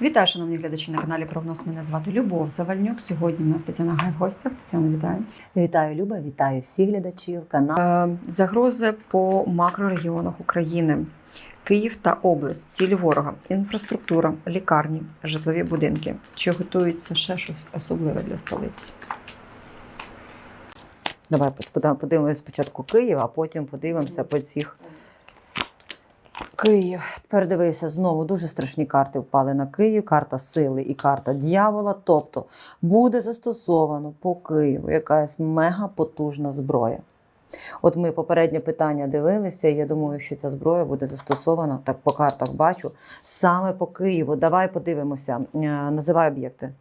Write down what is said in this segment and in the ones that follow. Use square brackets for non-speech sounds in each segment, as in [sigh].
Вітаю, шановні глядачі на каналі Прогноз. Мене звати Любов Завальнюк. Сьогодні у нас Тетяна Гай в гостях. Тетяна, вітаю. Вітаю, Люба, вітаю всіх глядачів каналу. Е, Загрози по макрорегіонах України. Київ та область, цілі ворога, інфраструктура, лікарні, житлові будинки. Чи готується ще щось особливе для столиці? Давай подивимося спочатку Київ, а потім подивимося по цих. Київ. Тепер дивися, знову дуже страшні карти впали на Київ. Карта сили і карта дьявола. Тобто буде застосовано по Києву якась мега потужна зброя. От ми попереднє питання дивилися, і я думаю, що ця зброя буде застосована, так по картах бачу, саме по Києву. Давай подивимося. Е, Називай об'єкти.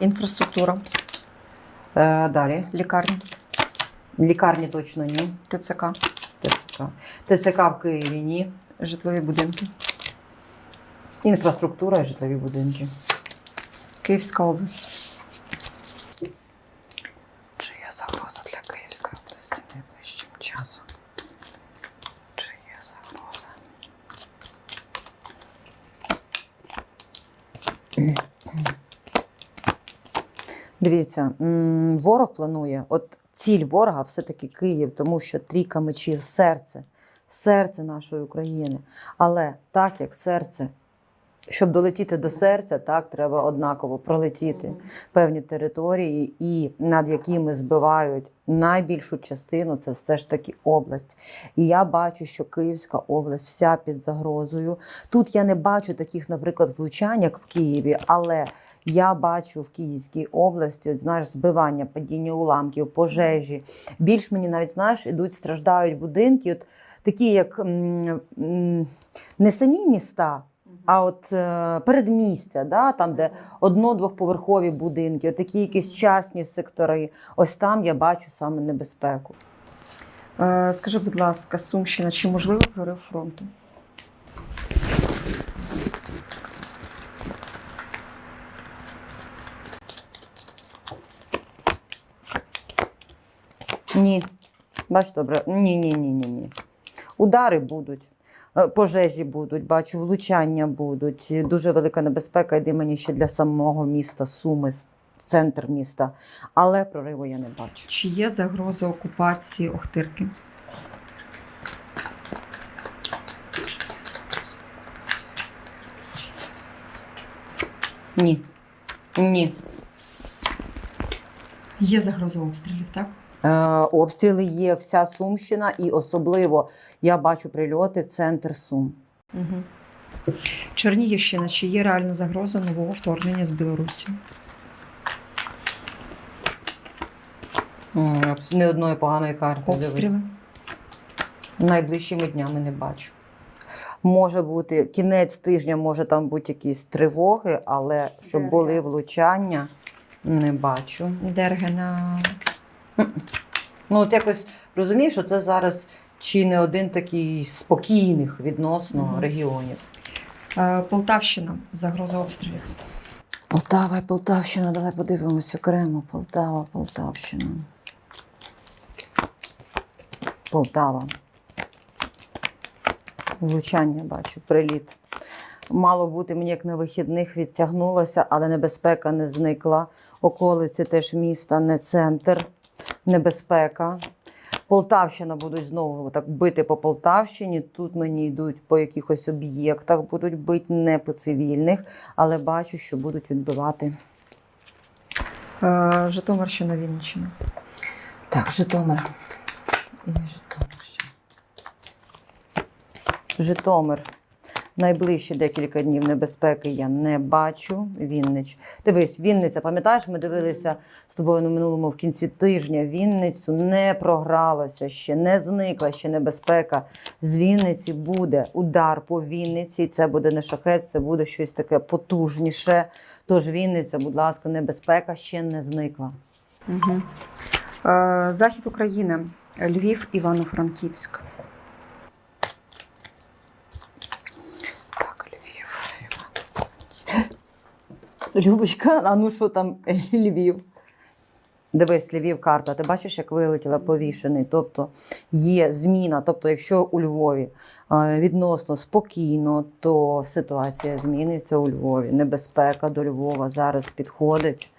Інфраструктура, Е, далі. лікарні, Лікарні точно ні. ТЦК, ТЦК. ТЦК в Києві ні. Житлові будинки, Інфраструктура і житлові будинки. Київська область. Чи є загроза для Київської області найближчим часом? Чи є загроза? Дивіться, ворог планує, от ціль ворога все-таки Київ, тому що трійка мечів серце, серце нашої України. Але так як серце, щоб долетіти до серця, так треба однаково пролетіти певні території, і над якими збивають найбільшу частину, це все ж таки область. І я бачу, що Київська область вся під загрозою. Тут я не бачу таких, наприклад, влучань, як в Києві, але я бачу в Київській області, от, знаєш, збивання, падіння уламків, пожежі. Більш мені навіть знаєш, ідуть, страждають будинки, от такі, як не самі міста. А от е, передмістя, да, там, де одно-двохповерхові будинки, такі якісь частні сектори. Ось там я бачу саме небезпеку. Е, Скажи, будь ласка, Сумщина, чи можливо прорив фронту? Ні. Бач, добре. Ні, ні, ні, ні, ні. Удари будуть, е, пожежі будуть, бачу, влучання будуть. Дуже велика небезпека йде мені ще для самого міста Суми, центр міста. Але прориву я не бачу. Чи є загроза окупації Охтирки? Ні. Ні. Є загроза обстрілів, так? Е, обстріли є вся Сумщина, і особливо я бачу прильоти центр Сум. Угу. Чернігівщина, чи є реальна загроза нового вторгнення з Білорусі? Ні одної поганої карти. Обстріли? Найближчими днями не бачу. Може бути кінець тижня, може там бути якісь тривоги, але щоб Де? були влучання, не бачу. ДРГ на Ну, от якось розумієш, що це зараз чи не один такий спокійних відносно Мгм. регіонів. Е, Полтавщина, загроза обстрілів. Полтава і Полтавщина, давай подивимось окремо. Полтава, Полтавщина. Полтава. Влучання бачу, приліт. Мало бути мені як на вихідних відтягнулося, але небезпека не зникла. Околиці теж міста, не центр, небезпека. Полтавщина будуть знову так бити по Полтавщині. Тут мені йдуть по якихось об'єктах, будуть бити не по цивільних, але бачу, що будуть відбивати. Е, Житомирщина, Вінниччина. Так, Житомир. І Житомир. Житомир. Найближчі декілька днів небезпеки я не бачу. Віннич. Дивись, Вінниця, пам'ятаєш, ми дивилися з тобою на минулому в кінці тижня. Вінницю не програлося ще, не зникла ще небезпека. З Вінниці буде удар по Вінниці. Це буде не шахет, це буде щось таке потужніше. Тож Вінниця, будь ласка, небезпека ще не зникла. Угу. Захід України, Львів, Івано-Франківськ. Так, Львів. Іван. [laughs] Любочка, а ну що там Львів? Дивись, Львів карта. Ти бачиш, як вилетіла повішений. Тобто є зміна. Тобто, якщо у Львові е, відносно спокійно, то ситуація зміниться у Львові. Небезпека до Львова зараз підходить.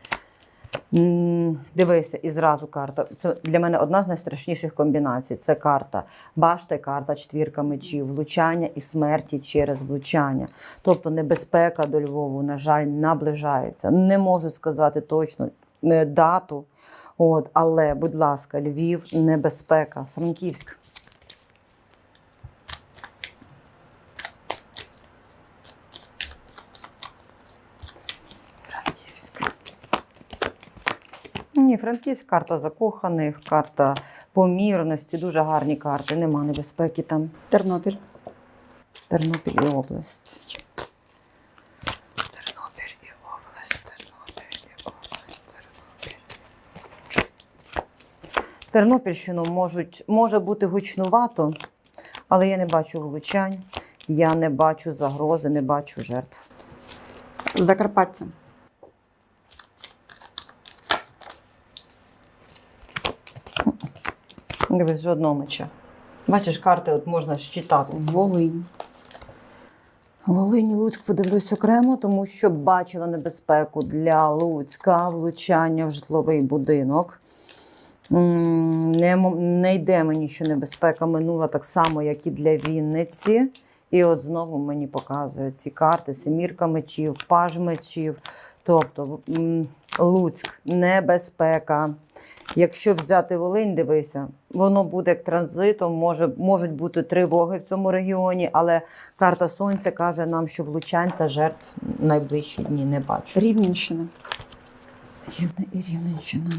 Дивися, і зразу карта. Це для мене одна з найстрашніших комбінацій. Це карта башта карта четвірка мечів, влучання і смерті через влучання. Тобто небезпека до Львову, на жаль, наближається. Не можу сказати точно е, дату. От, але, будь ласка, Львів, небезпека. Франківськ. Ні, Франківськ карта закоханих, карта помірності, дуже гарні карти, нема небезпеки там. Тернопіль. Тернопіль і область. Тернопіль і область, Тернопіль і область, Тернопіль. Тернопільщину можуть, може бути гучнувато, але я не бачу влучань, я не бачу загрози, не бачу жертв. Закарпаття. Дивись, жодного меча. Бачиш, карти от можна щитати. Волинь. Волині Луцьк подивлюсь окремо, тому що бачила небезпеку для Луцька, влучання в житловий будинок. Не, не йде мені, що небезпека минула так само, як і для Вінниці. І от знову мені показують ці карти: семірка мечів, паж мечів. Тобто Луцьк, небезпека. Якщо взяти Волинь, дивися, воно буде як транзитом, може, можуть бути тривоги в цьому регіоні, але карта Сонця каже нам, що влучань та жертв в найближчі дні не бачу. Рівненщина. Рівне і Рівненщина.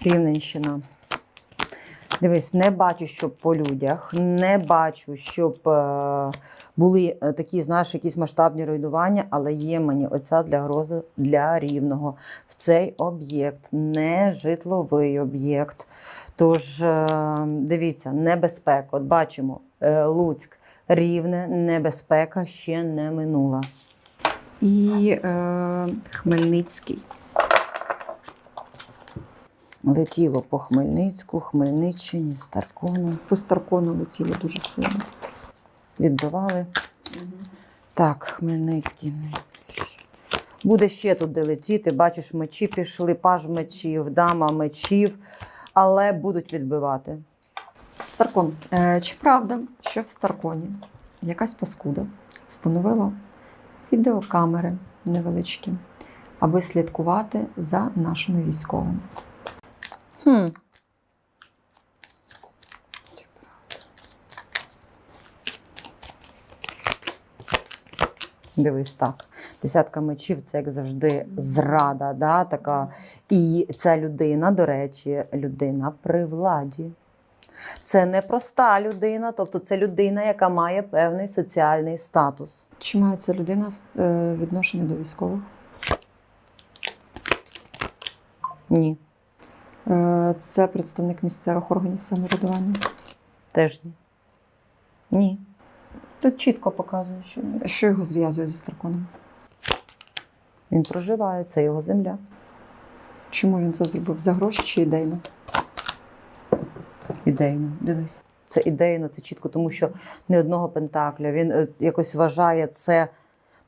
Рівненщина. Дивись, не бачу, щоб по людях, не бачу, щоб е, були е, такі, знаєш, якісь масштабні руйнування, але є мені оця для грози для рівного. В цей об'єкт, не житловий об'єкт. Тож, е, дивіться, небезпека. От бачимо, е, Луцьк, рівне, небезпека ще не минула. І е, Хмельницький. Летіло по Хмельницьку, Хмельниччині, Старкону. По Старкону летіло дуже сильно. Відбивали. Так, Хмельницький. Буде ще туди летіти. Бачиш, мечі пішли, паж мечів, дама мечів, але будуть відбивати. Старкон. Е, чи правда, що в Старконі якась паскуда встановила відеокамери невеличкі, аби слідкувати за нашими військовими? Хм. Чи правда? Дивись так. Десятка мечів це як завжди зрада, да, така. І ця людина, до речі, людина при владі. Це не проста людина, тобто це людина, яка має певний соціальний статус. Чи має ця людина е, відношення до військових? Ні, це представник місцевих органів самоврядування. теж ні. Ні. Тут чітко показує, що ні. Що його зв'язує зі Старконом? Він проживає, це його земля. Чому він це зробив? За гроші чи ідейно? Ідейно, дивись. Це ідейно, це чітко, тому що не одного пентакля. Він е, якось вважає це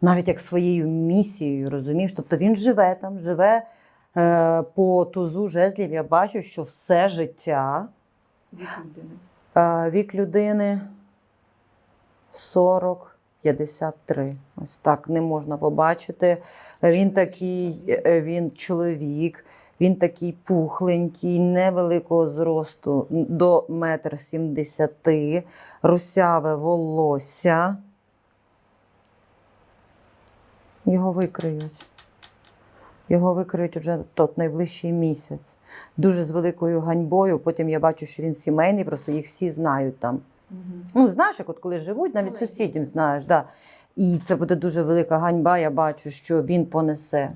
навіть як своєю місією, розумієш? Тобто він живе там, живе е, по тузу жезлів. Я бачу, що все життя, Вік людини. е, вік людини 40-53. Ось так не можна побачити. Він такий, е, він чоловік. Він такий пухленький, невеликого зросту до метр сімдесяти, русяве волосся. Його викриють. Його викриють вже тот найближчий місяць. Дуже з великою ганьбою. Потім я бачу, що він сімейний, просто їх всі знають там. Ну, знаєш, як от коли живуть, навіть Колеги. сусідів знаєш. Да. І це буде дуже велика ганьба. Я бачу, що він понесе.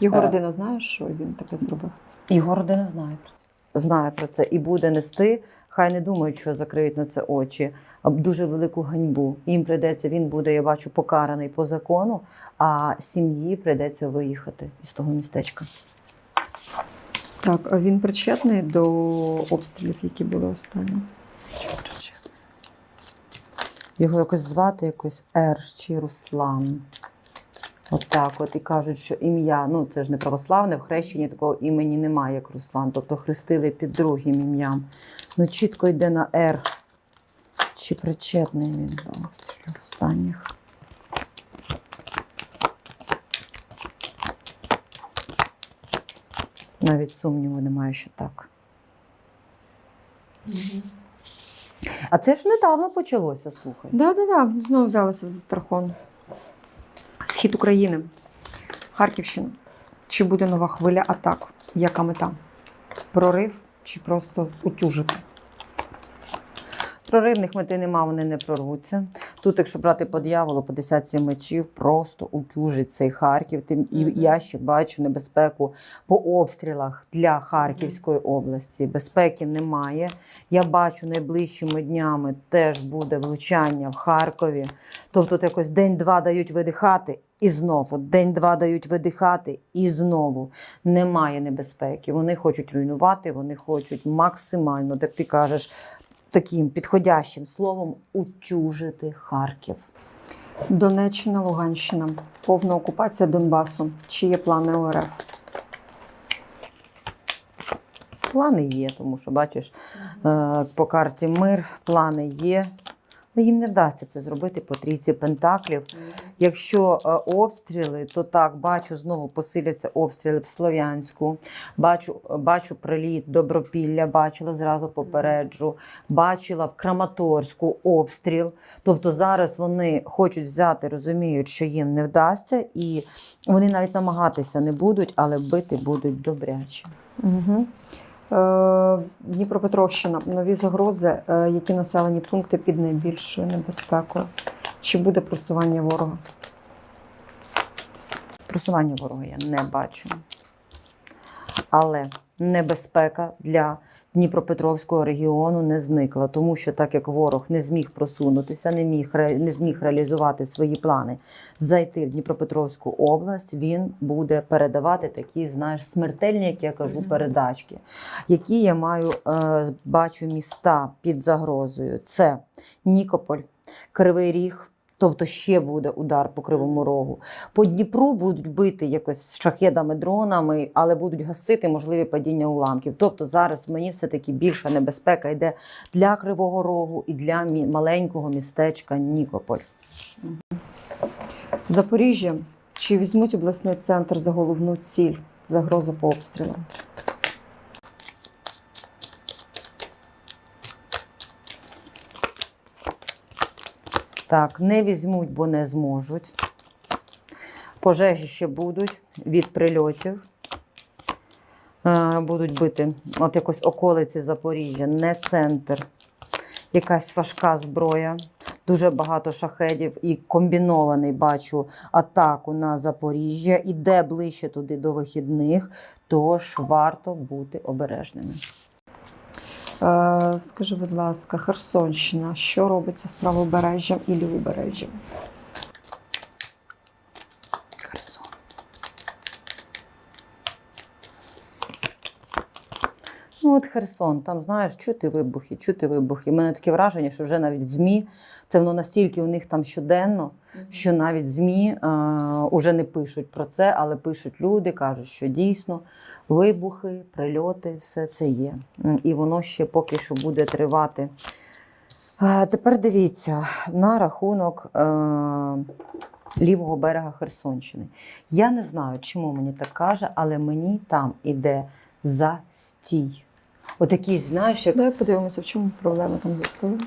Його Е. родина знає, що він таке зробив? Його родина знає про це. Знає про це і буде нести. Хай не думають, що закриють на це очі. Дуже велику ганьбу. Їм прийдеться, він буде, я бачу, покараний по закону, а сім'ї прийдеться виїхати із того містечка. Так, а він причетний до обстрілів, які були останні. Його якось звати якось Р чи Руслан. От так от і кажуть, що ім'я, ну це ж не православне, в хрещенні такого імені немає, як Руслан. Тобто хрестили під другим ім'ям. Ну чітко йде на Р. Чи причетний він до обстрілів останніх? Навіть сумніву немає, що так. А це ж недавно почалося, слухай. Да, да, да. Знову взялися за страхон. Схід України, Харківщина. Чи буде нова хвиля атак? Яка мета? Прорив чи просто утюжити? Проривних мети нема, вони не прорвуться. Тут, якщо брати по дьяволу, по десятці мечів, просто утюжить цей Харків. Тим і я ще бачу небезпеку по обстрілах для Харківської області. Безпеки немає. Я бачу найближчими днями теж буде влучання в Харкові. Тобто, от якось день-два дають видихати. І знову день-два дають видихати, і знову немає небезпеки. Вони хочуть руйнувати, вони хочуть максимально, як ти кажеш, таким підходящим словом утюжити Харків. Донеччина, Луганщина. Повна окупація Донбасу. Чи є плани ОРФ? Плани є, тому що бачиш, е, по карті мир, плани є. Але їм не вдасться це зробити по трійці пентаклів. Якщо е, обстріли, то так, бачу, знову посиляться обстріли в Слов'янську. Бачу, бачу приліт Добропілля, бачила зразу попереджу. Бачила в Краматорську обстріл. Тобто зараз вони хочуть взяти, розуміють, що їм не вдасться, і вони навіть намагатися не будуть, але бити будуть добряче. Угу. Е, Дніпропетровщина. Нові загрози. Е, які населені пункти під найбільшою небезпекою? Чи буде просування ворога? Просування ворога я не бачу. Але небезпека для Дніпропетровського регіону не зникла, тому що так як ворог не зміг просунутися, не міг не зміг реалізувати свої плани, зайти в Дніпропетровську область, він буде передавати такі, знаєш, смертельні, як я кажу, передачки, які я маю е, бачу міста під загрозою. Це Нікополь, Кривий Ріг. Тобто ще буде удар по кривому рогу. По Дніпру будуть бити якось шахедами, дронами, але будуть гасити можливі падіння уламків. Тобто зараз мені все-таки більша небезпека йде для Кривого Рогу і для маленького містечка Нікополь. Запоріжжя. Чи візьмуть обласний центр за головну ціль? Загроза по обстрілам. Так, не візьмуть, бо не зможуть. Пожежі ще будуть від прильотів. Е, Будуть бити от якось околиці Запоріжжя, не центр. Якась важка зброя, дуже багато шахедів і комбінований бачу атаку на Запоріжжя. Іде ближче туди до вихідних, тож варто бути обережними. Е, скажи, будь ласка, Херсонщина. Що робиться з правобережжям і лівобережжям? Ну, от Херсон, там знаєш, чути вибухи, чути вибухи. У мене таке враження, що вже навіть ЗМІ, це воно настільки у них там щоденно, що навіть ЗМІ е, уже не пишуть про це, але пишуть люди, кажуть, що дійсно вибухи, прильоти, все це є. І воно ще поки що буде тривати. Е, Тепер дивіться на рахунок е, лівого берега Херсонщини. Я не знаю, чому мені так каже, але мені там іде застій. Отакий, знаєш, як Давай подивимося, в чому проблема там застою.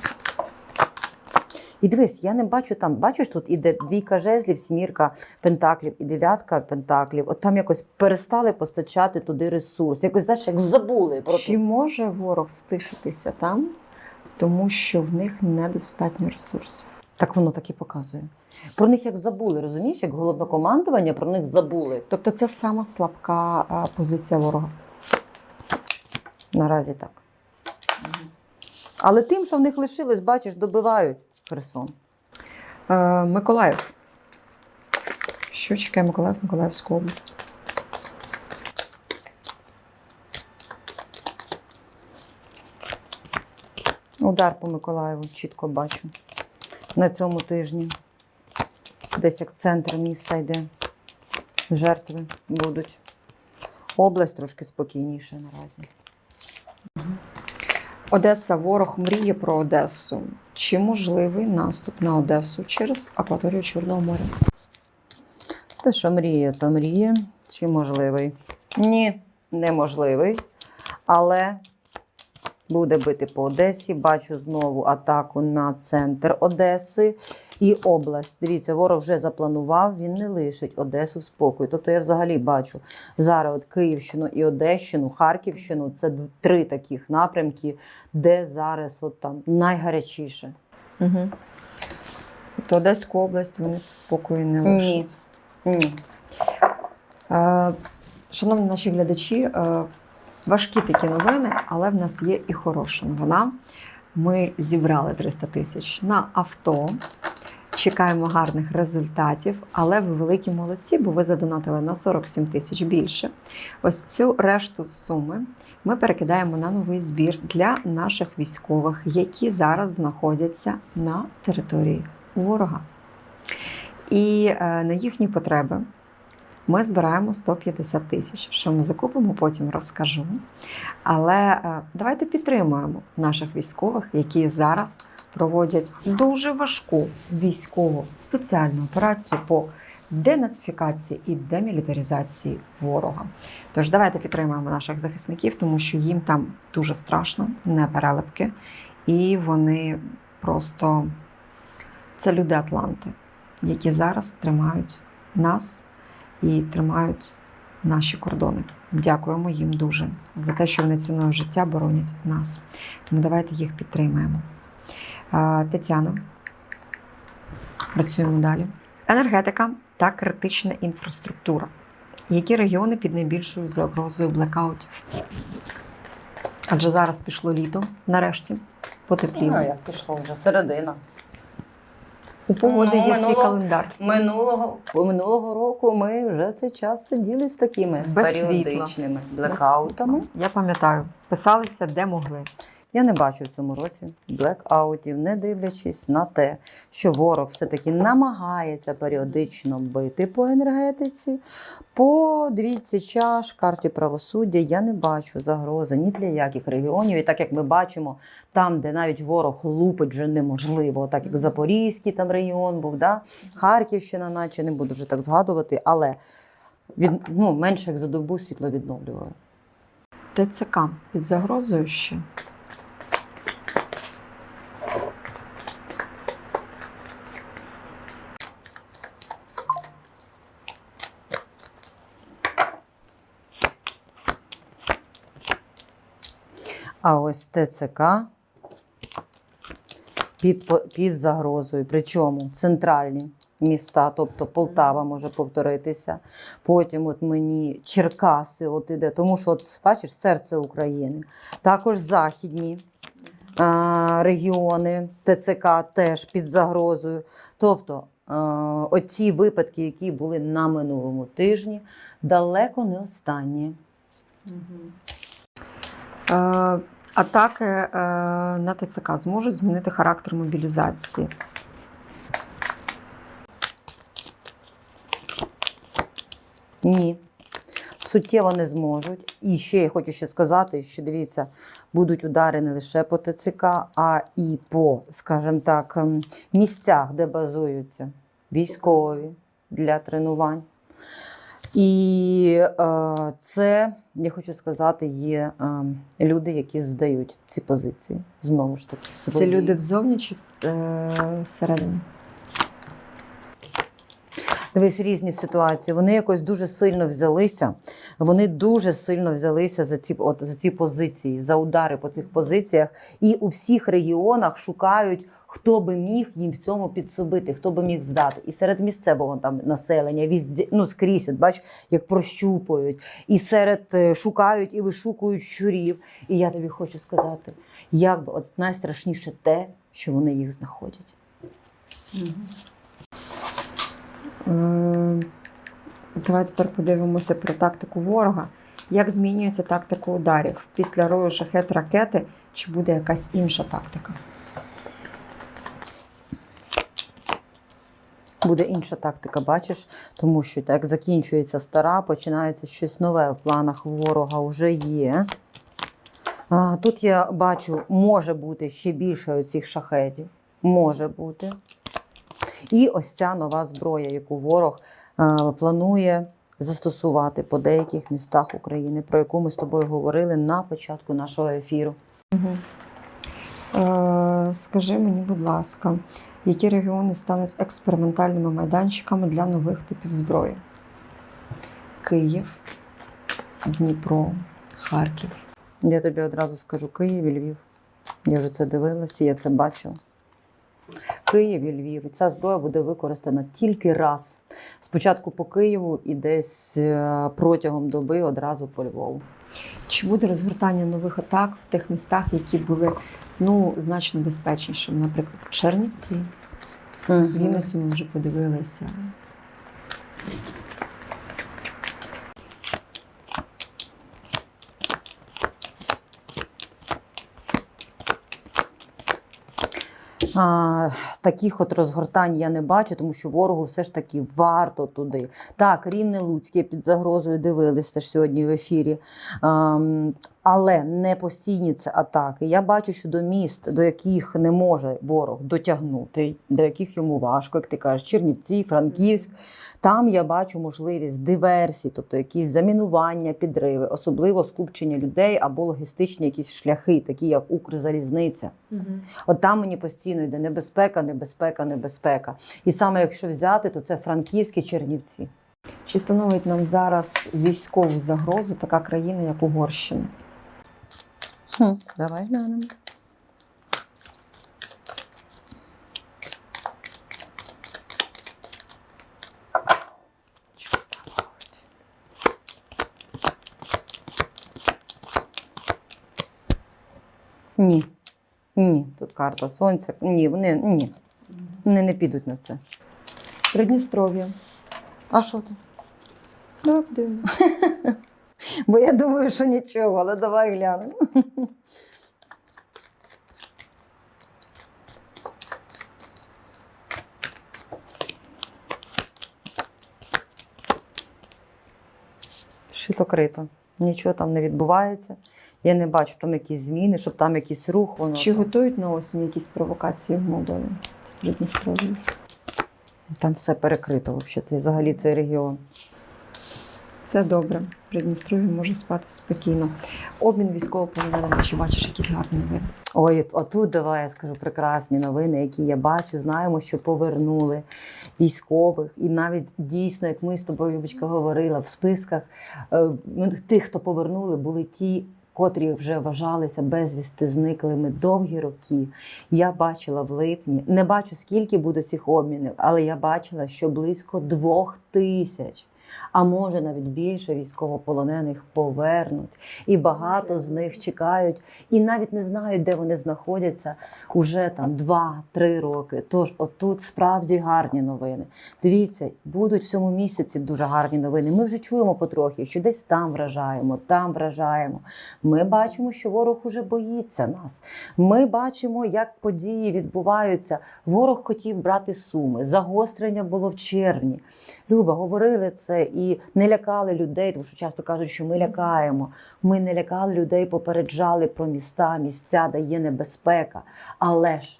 І дивись, я не бачу там. Бачиш, тут іде двійка жезлів, сімірка пентаклів і дев'ятка пентаклів. От там якось перестали постачати туди ресурс. Якось знаєш, як забули про Чи може ворог стишитися там, тому що в них недостатньо ресурсів? так воно так і показує. Про них як забули, розумієш, як головнокомандування про них забули. Тобто це сама слабка позиція ворога. Наразі так. Але тим, що в них лишилось, бачиш, добивають Херсон. Е, Миколаїв. Що чекає Миколаїв, Миколаївську область? Удар по Миколаєву чітко бачу. На цьому тижні. Десь як центр міста йде. Жертви будуть. Область трошки спокійніше наразі. Одеса, ворог мріє про Одесу. Чи можливий наступ на Одесу через акваторію Чорного моря? Те, що мріє, то мріє. Чи можливий? Ні, неможливий. Але буде бити по Одесі. Бачу знову атаку на центр Одеси і область. Дивіться, ворог вже запланував, він не лишить Одесу в спокою. Тобто я взагалі бачу зараз от Київщину і Одещину, Харківщину це три таких напрямки, де зараз от там найгарячіше. Угу. Тобто Одеську область вони в спокої не Ні. Ні. Е, Шановні наші глядачі, е, важкі такі новини, але в нас є і хороша новина. Ми зібрали 300 тисяч на авто. Чекаємо гарних результатів, але ви великі молодці, бо ви задонатили на 47 тисяч більше. Ось цю решту суми ми перекидаємо на новий збір для наших військових, які зараз знаходяться на території ворога. І е, на їхні потреби ми збираємо 150 тисяч. Що ми закупимо, потім розкажу. Але е, давайте підтримуємо наших військових, які зараз проводять дуже важку військову спеціальну операцію по денацифікації і демілітаризації ворога. Тож давайте підтримуємо наших захисників, тому що їм там дуже страшно, не перелепки, і вони просто це люди Атланти, які зараз тримають нас і тримають наші кордони. Дякуємо їм дуже за те, що вони ціною життя боронять нас. Тому давайте їх підтримаємо. Тетяна, працюємо далі. Енергетика та критична інфраструктура. Які регіони під найбільшою загрозою блекаутів? Адже зараз пішло літо, нарешті, потепліло. Ну, як пішло вже середина. У погоди Ну, є свій календар. Минулого, минулого року ми вже цей час сиділи з такими Без періодичними блекаутами. Я пам'ятаю, писалися де могли. Я не бачу в цьому році блекаутів, не дивлячись на те, що ворог все-таки намагається періодично бити по енергетиці. По двійці чаш, карті правосуддя я не бачу загрози ні для яких регіонів. І так як ми бачимо, там, де навіть ворог лупить вже неможливо, так як Запорізький там регіон був, да? Харківщина, наче не буду вже так згадувати, але від, ну, менше як за добу світло відновлювали. ТЦК під загрозою ще. А ось ТЦК під, під загрозою. Причому центральні міста, тобто Полтава може повторитися. Потім от мені Черкаси от іде, тому що от, бачиш, серце України. Також західні а, регіони ТЦК теж під загрозою. Тобто оці випадки, які були на минулому тижні, далеко не останні. Е, атаки е, на ТЦК зможуть змінити характер мобілізації. Ні. Суттєво не зможуть. І ще я хочу ще сказати, що дивіться, будуть удари не лише по ТЦК, а і по, скажімо так, ем, місцях, де базуються військові для тренувань. І е, це, я хочу сказати, є е, люди, які здають ці позиції. Знову ж таки, Це люди взовні чи е, всередині? Дивись, різні ситуації. Вони якось дуже сильно взялися. Вони дуже сильно взялися за ці, от, за ці позиції, за удари по цих позиціях. І у всіх регіонах шукають, хто би міг їм в цьому підсобити, хто би міг здати. І серед місцевого там населення, візде, ну скрізь, от, бач, як прощупують, і серед е, шукають і вишукують щурів. І я тобі хочу сказати, як би от найстрашніше те, що вони їх знаходять. Е, Давай тепер подивимося про тактику ворога. Як змінюється тактика ударів? Після рою шахет ракети чи буде якась інша тактика? Буде інша тактика, бачиш, тому що так закінчується стара, починається щось нове в планах ворога вже є. Тут я бачу, може бути ще більше оцих шахетів. Може бути. І ось ця нова зброя, яку ворог планує застосувати по деяких містах України, про яку ми з тобою говорили на початку нашого ефіру. Угу. Е, скажи мені, будь ласка, які регіони стануть експериментальними майданчиками для нових типів зброї? Київ, Дніпро, Харків. Я тобі одразу скажу Київ і Львів. Я вже це дивилася, я це бачила. Київ і Львів. І ця зброя буде використана тільки раз. Спочатку по Києву і десь е, протягом доби одразу по Львову. Чи буде розгортання нових атак в тих містах, які були ну, значно безпечнішими? Наприклад, Чернівці, Вінницю ми вже подивилися. А, таких от розгортань я не бачу, тому що ворогу все ж таки варто туди. Так, рівне Луцьке під загрозою дивилися ж сьогодні в ефірі. Ам, але не постійні це атаки. Я бачу, що до міст, до яких не може ворог дотягнути, до яких йому важко, як ти кажеш, Чернівці, Франківськ. Там я бачу можливість диверсій, тобто якісь замінування, підриви, особливо скупчення людей або логістичні якісь шляхи, такі як Укрзалізниця. От там мені постійно йде небезпека, небезпека, небезпека. І саме якщо взяти, то це франківські Чернівці. Чи становить нам зараз військову загрозу така країна, як Угорщина? Хм, давай глянемо. Ні. Ні, тут карта сонця. Ні, вони ні. Вони не підуть на це. Придністров'я. А що там? Давай подивимося. [laughs] Бо я думаю, що нічого, але давай глянемо. Шито крито. Нічого там не відбувається. Я не бачу там якісь зміни, щоб там якийсь рух. Воно Чи там, готують на осінь якісь провокації в Молдові з Придністров'я? там все перекрито. Взагалі, це взагалі цей регіон. Це добре. Придністров'я може спати спокійно. Обмін військовополоненими. Чи бачиш якісь гарні новини? Ой, отут давай я скажу прекрасні новини, які я бачу. Знаємо, що повернули військових, і навіть дійсно, як ми з тобою, Любочка, говорила, в списках е, ну, тих, хто повернули, були ті. Котрі вже вважалися безвісти зниклими довгі роки. Я бачила в липні, не бачу скільки буде цих обмінів, але я бачила, що близько двох тисяч, а може навіть більше військовополонених повернуть. І багато з них чекають і навіть не знають, де вони знаходяться уже там 2-3 роки. Тож отут справді гарні новини. Дивіться, будуть в цьому місяці дуже гарні новини. Ми вже чуємо потрохи, що десь там вражаємо, там вражаємо. Ми бачимо, що ворог уже боїться нас. Ми бачимо, як події відбуваються. Ворог хотів брати суми. Загострення було в червні. Люба, говорили це і не лякали людей, тому що часто кажуть, що ми лякаємо. Ми не лякали людей, попереджали про міста, місця, де є небезпека. Але ж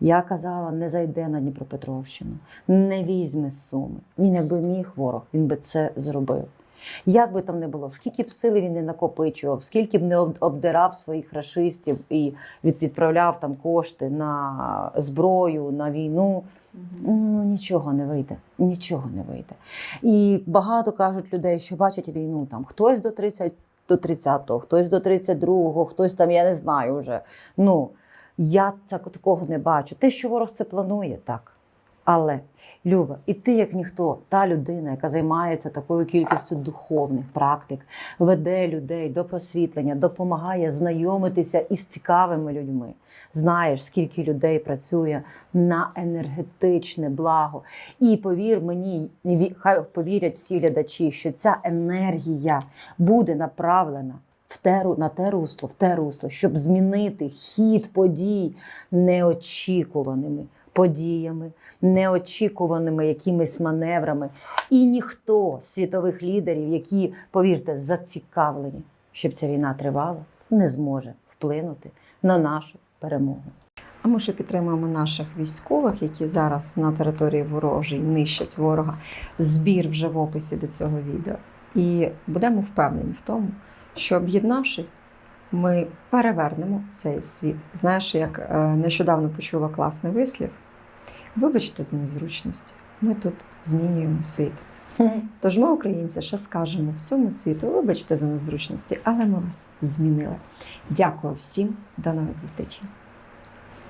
я казала, не зайде на Дніпропетровщину, не візьме суми. Він якби міг ворог, він би це зробив. Як би там не було, скільки б сили він не накопичував, скільки б не обдирав своїх рашистів і від, відправляв там кошти на зброю, на війну, ну нічого не вийде. Нічого не вийде. І багато кажуть людей, що бачать війну там хтось до 30, до 30-го, хтось до 32-го, хтось там, я не знаю вже. Ну, я так, такого не бачу. Те, що ворог це планує, так. Але, Люба, і ти, як ніхто, та людина, яка займається такою кількістю духовних практик, веде людей до просвітлення, допомагає знайомитися із цікавими людьми. Знаєш, скільки людей працює на енергетичне благо. І повір мені, хай повірять всі глядачі, що ця енергія буде направлена в те, на те русло, в те русло, щоб змінити хід подій неочікуваними подіями, неочікуваними якимись маневрами. І ніхто з світових лідерів, які, повірте, зацікавлені, щоб ця війна тривала, не зможе вплинути на нашу перемогу. А ми ще підтримуємо наших військових, які зараз на території ворожій нищать ворога. Збір вже в описі до цього відео. І будемо впевнені в тому, що об'єднавшись, ми перевернемо цей світ. Знаєш, як е, нещодавно почула класний вислів. Вибачте за незручності. Ми тут змінюємо світ. [laughs] Тож ми, українці, ще скажемо всьому світу, вибачте за незручності, але ми вас змінили. Дякую всім, до нових зустрічей.